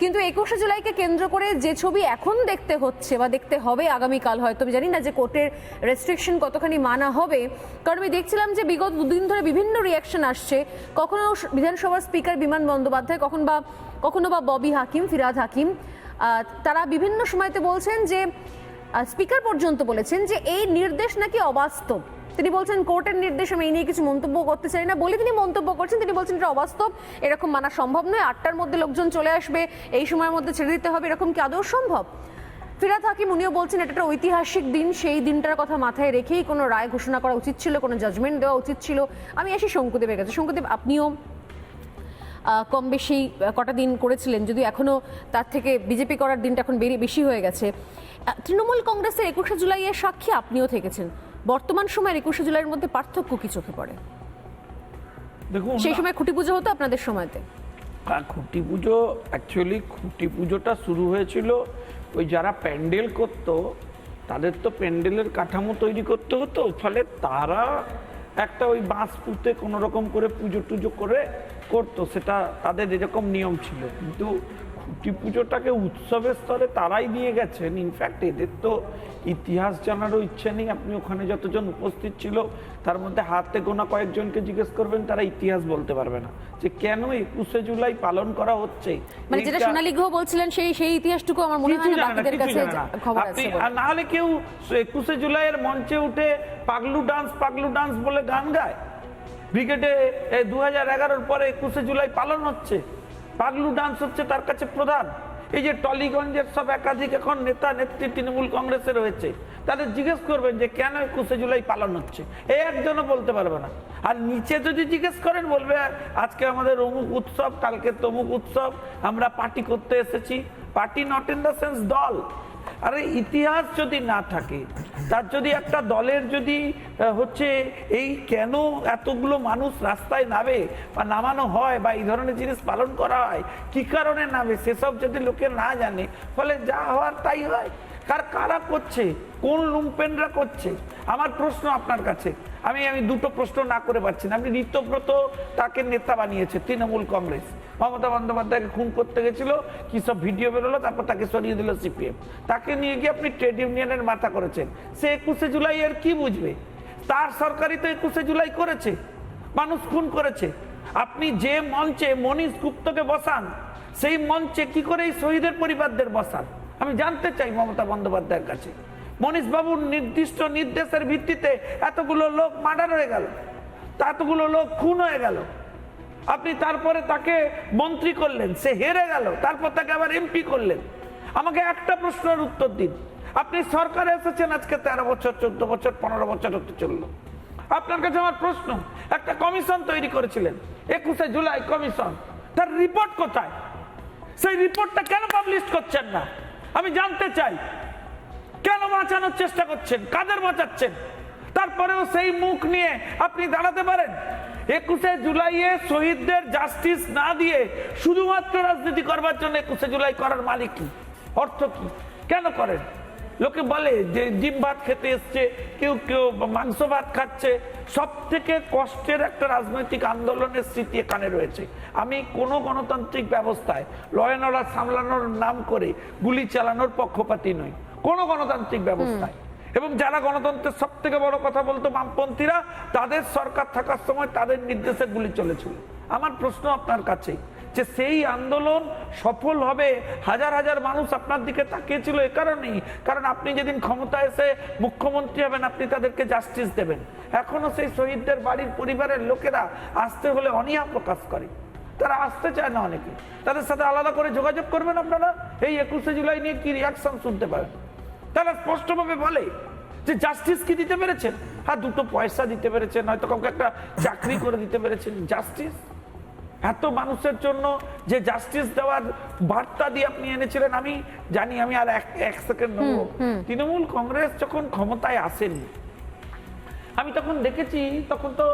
কিন্তু একুশে জুলাইকে কেন্দ্র করে যে ছবি এখন দেখতে হচ্ছে বা দেখতে হবে আগামীকাল হয়তো, আমি জানি না যে কোর্টের রেস্ট্রিকশন কতখানি মানা হবে। কারণ আমি দেখছিলাম যে বিগত দুদিন ধরে বিভিন্ন রিয়াকশন আসছে। কখনো বিধানসভার স্পিকার বিমান বন্দ্যোপাধ্যায়, কখন বা, কখনো বা ববি হাকিম, ফিরাদ হাকিম তারা বিভিন্ন সময়তে বলছেন যে স্পিকার পর্যন্ত বলেছেন যে এই নির্দেশ নাকি অবাস্তব। তিনি বলছেন, কোর্টের নির্দেশ আমি এই নিয়ে কিছু মন্তব্য করতে চাই না। বলে তিনি মন্তব্য করছেন, তিনি বলছেন এটা অবাস্তব, এরকম মানা সম্ভব নয়। আটটার মধ্যে লোকজন চলে আসবে, এই সময়ের মধ্যে ছেড়ে দিতে হবে, এরকম কি আদৌ সম্ভব? ফিরাত হাকিম, উনিও বলছেন, এটা একটা ঐতিহাসিক দিন, সেই দিনটার কথা মাথায় রেখেই কোনো রায় ঘোষণা করা উচিত ছিল, কোনো জাজমেন্ট দেওয়া উচিত ছিল। আমি আসি শঙ্কুদেবের কাছে। শঙ্কুদেব, আপনিও কম বেশি কটা দিন করেছিলেন, যদিও এখনও তার থেকে বিজেপি করার দিনটা এখন বেরিয়ে বেশি হয়ে গেছে। তৃণমূল কংগ্রেসের একুশে জুলাইয়ের সাক্ষী আপনিও থেকেছেন। বর্তমান সময়ের একুশে জুলাইয়ের মধ্যে পার্থক্য কি চোখে পড়ে? দেখুন সেই সময় খুঁটি পুজো হতো আপনাদের সময়তে? আহ, খুঁটি পুজো অ্যাকচুয়ালি খুঁটি পুজোটা শুরু হয়েছিল ওই যারা প্যান্ডেল করতো তাদের তো প্যান্ডেলের কাঠামো তৈরি করতে হতো ফলে তারা একটা ওই বাঁশ পুঁতে কোনো রকম করে পুজো টুজো করে করতো সেটা তাদের এরকম নিয়ম ছিল। কিন্তু খুঁটি পুজোটাকে উৎসবের স্তরে তারাই নিয়ে গেছেন। ইনফ্যাক্ট এদের তো ইতিহাস জানারও ইচ্ছে নেই। আপনি ওখানে যতজন উপস্থিত ছিল তার মধ্যে হাতে গোনা কয়েকজনকে জিজ্ঞেস করবেন তারা ইতিহাস বলতে পারবে না। যে কেন একুশে জুলাই পালন করা হচ্ছে? মানে যেটা সোনালী গুহ বলছিলেন সেই সেই ইতিহাসটুকু আমার মনে হয় না বাকিদের কাছে খবর আপনি আছে আর না হলে কেউ একুশে জুলাইয়ের মঞ্চে উঠে পাগলু ডান্স পাগলু ডান্স বলে গান গায়? ব্রিগেডে দু হাজার এগারোর পরে একুশে জুলাই পালন হচ্ছে। পাগলু ডান্স হচ্ছে তার কাছে প্রধান। এই যে টলিগঞ্জের সব একাধিক এখন নেতা, নেত্রী, তৃণমূল কংগ্রেসে রয়েছে। তাদের জিজ্ঞেস করবেন যে, কেন একুশে জুলাই পালন হচ্ছে? এই একজনও বলতে পারবে না। আর নিচে যদি জিজ্ঞেস করেন, বলবে, আজকে আমাদের অমুক উৎসব, কালকে তমুক উৎসব, আমরা পার্টি করতে এসেছি। Party not in the sense দল। আরে ইতিহাস যদি না থাকে, তার যদি একটা দলের যদি হচ্ছে এই কেন এতগুলো মানুষ রাস্তায় নামে বা নামানো হয় বা এই ধরনের জিনিস পালন করা হয়, কি কারণে নামে, সেসব যদি লোকে না জানে, ফলে যা হওয়ার তাই হয়। কার কারা করছে? কোন লুম্পেনরা করছে? আমার প্রশ্ন আপনার কাছে। আমি আমি দুটো প্রশ্ন না করে পারছি না। আপনি ঋতব্রত তাকে নেতা বানিয়েছে, তৃণমূল কংগ্রেস। মমতা বন্দ্যোপাধ্যায়কে খুন করতে গেছিল, কি সব ভিডিও বেরোলো, তারপর তাকে সরিয়ে দিল সিপিএম। তাকে নিয়ে গিয়ে আপনি ট্রেড ইউনিয়নের মাথা করেছেন। সে একুশে জুলাই এর কি বুঝবে? তার সরকারি তো একুশে জুলাই করেছে। মানুষ খুন করেছে। আপনি যে মঞ্চে মনীষ গুপ্তকে বসান, সেই মঞ্চে কি করে এই শহীদের পরিবারদের বসান? আমি জানতে চাই মমতা বন্দ্যোপাধ্যায়ের কাছে। মনীষ বাবুর নির্দিষ্ট নির্দেশের ভিত্তিতে এতগুলো লোক মার্ডার হয়ে গেল, এতগুলো লোক খুন হয়ে গেল। আপনি তারপরে তাকে মন্ত্রী করলেন, সে হেরে গেল, তারপর তাকে আবার এমপি করলেন। আমাকে একটা প্রশ্নের উত্তর দিন। আপনি সরকারে এসেছেন আজকে তেরো বছর, চোদ্দ বছর, পনেরো বছর হতে চলল। আপনার কাছে আমার প্রশ্ন, একটা কমিশন তৈরি করেছিলেন, একুশে জুলাই কমিশন, তার রিপোর্ট কোথায়? সেই রিপোর্টটা কেন পাবলিশ করছেন না? আমি জানতে চাই, কেন বাঁচানোর চেষ্টা করছেন? কাদের বাঁচাচ্ছেন? তারপরেও সেই মুখ নিয়ে আপনি দাঁড়াতে পারেন? একুশে জুলাইয়ে শহীদদের জাস্টিস না দিয়ে শুধুমাত্র রাজনীতি করবার জন্য একুশে জুলাই করার মালিক কি? অর্থ কি? কেন করেন? লোকে বলে যে ডিম ভাত খেতে এসছে কেউ কেউ মাংস ভাত খাচ্ছে। সব থেকে কষ্টের একটা রাজনৈতিক আন্দোলনের স্মৃতি এখানে রয়েছে। আমি কোনো গণতান্ত্রিক ব্যবস্থায় ল অর্ডার সামলানোর নাম করে গুলি চালানোর পক্ষপাতি নই। কোনো গণতান্ত্রিক ব্যবস্থায়। এবং যারা গণতন্ত্রের সব থেকে বড় কথা বলতো বামপন্থীরা, তাদের সরকার থাকার সময় তাদের নির্দেশে গুলি চলেছিল। আমার প্রশ্ন আপনার কাছে, যে সেই আন্দোলন সফল হবে? হাজার হাজার মানুষ আপনার দিকে তাকিয়েছিল এ কারণেই। কারণ আপনি যেদিন ক্ষমতা এসে মুখ্যমন্ত্রী হবেন, আপনি তাদেরকে জাস্টিস দেবেন। এখনও সেই শহীদদের বাড়ির পরিবারের লোকেরা আসতে হলে অনীহা প্রকাশ করে। তারা আসতে চায় না অনেকে। তাদের সাথে আলাদা করে যোগাযোগ করবেন আপনারা? এই একুশে জুলাই নিয়ে কি রিয়াকশন শুনতে পারেন তারা স্পষ্টভাবে বলে যে জাস্টিস কি দিতে পেরেছেন হ্যাঁ দুটো পয়সা দিতে পেরেছেন হয়তো কাউকে একটা চাকরি করে দিতে পেরেছেন জাস্টিস এত মানুষের জন্য যে জাস্টিস দেওয়ার বার্তা দিয়ে আপনি এনেছিলেন আমি জানি আমি আর এক এক সেকেন্ড নেব। তৃণমূল কংগ্রেস যখন ক্ষমতায় আসেনি আমি তখন দেখেছি তখন তো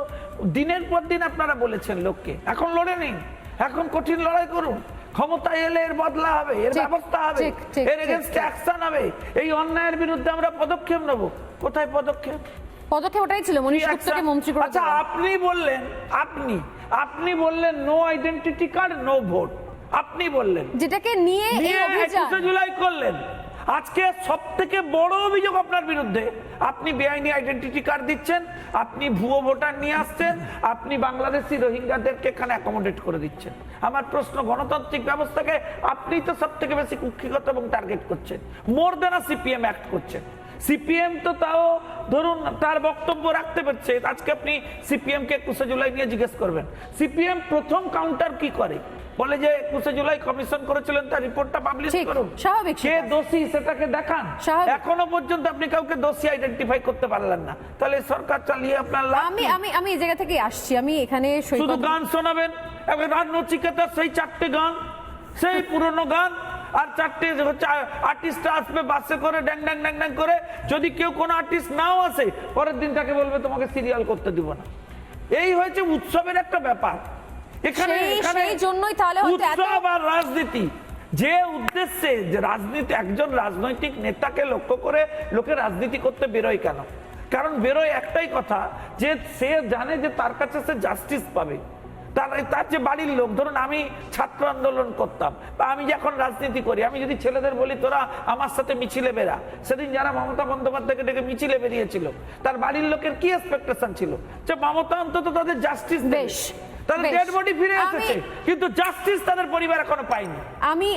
দিনের পর দিন আপনারা বলেছেন লোককে এখন লড়ে নেই এখন কঠিন লড়াই করুন। ক্ষমতায় এলে এর বদলা হবে এর ব্যবস্থা হবে এর এগেনস্টে অ্যাকশন হবে। এই অন্যায়ের বিরুদ্ধে আমরা পদক্ষেপ নেব। কোথায় পদক্ষেপ? পদক্ষেপ ওটাই ছিল মনীষ গুপ্তকে মন্ত্রী করে আচ্ছা আপনি বললেন আপনি আপনি বললেন no identity card no vote আপনি বললেন। যেটাকে নিয়ে এই অভিযান। জুলাই করলেন। আজকে সব থেকে বড় অভিযোগ আপনার বিরুদ্ধে। আপনি বেআইনি আইডেন্টিটি কার্ড দিচ্ছেন, আপনি ভুয়ো ভোটার নিয়ে আসছেন, আপনি বাংলাদেশি রোহিঙ্গাদেরকে এখানে অ্যাকোমোডেট করে দিচ্ছেন। আমার প্রশ্ন, গণতান্ত্রিক ব্যবস্থাকে আপনি তো সব থেকে বেশি কুক্ষিগত এবং টার্গেট করছেন। মোর দেন সিপিএম অ্যাক্ট করছেন। সিপিএম তো তাও ধরুন তার বক্তব্য রাখতে পারছে। আজকে আপনি সিপিএম কে একুশে জুলাই নিয়ে জিজ্ঞেস করবেন। সিপিএম প্রথম কাউন্টার কি করে? বলে যে একুশে জুলাই কমিশন করেছিলেন তার রিপোর্টটা পাবলিশ করুন। স্বাভাবিক কে দোষী সেটাকে দেখান। এখনও পর্যন্ত আপনি কাউকে দোষী আইডেন্টিফাই করতে পারলেন না। তাহলে সরকার চালিয়ে আপনার লাভ আমি আমি আমি এই জায়গা থেকে আসছি। আমি এখানে শুধু গান শোনাবেন এবার রাজ নচিকেতার সেই চারটে গান সেই পুরনো গান আর চারটে হচ্ছে আর্টিস্ট আসবে বাসে করে ড্যাং ড্যাং ড্যাং ড্যাং করে। যদি কেউ কোনো আর্টিস্ট নাও আসে পরের দিন তাকে বলবে তোমাকে সিরিয়াল করতে দিব না। এই হয়েছে উৎসবের একটা ব্যাপার। এখানে সেই- জন্যই তাহলে উৎসব আর রাজনীতি। যে উদ্দেশ্যে যে রাজনীতি একজন রাজনৈতিক নেতাকে লক্ষ্য করে লোকে রাজনীতি করতে বেরোয় কেন? কারণ বেরোয় একটাই কথা যে সে জানে যে তার কাছে সে জাস্টিস পাবে। তার তার যে বাড়ির লোক ধরুন আমি ছাত্র আন্দোলন করতাম বা আমি যখন রাজনীতি করি আমি যদি ছেলেদের বলি তোরা আমার সাথে মিছিলে বেরা সেদিন যারা মমতা বন্দ্যোপাধ্যায়কে ডেকে মিছিলে বেরিয়েছিল তার বাড়ির লোকের কি এক্সপেকটেশন ছিল? যে মমতা অন্তত তাদের জাস্টিস বেশ, তাদের। ডেড বডি ফিরে এসেছে কিন্তু জাস্টিস তাদের পরিবার এখনও পায়নি আমি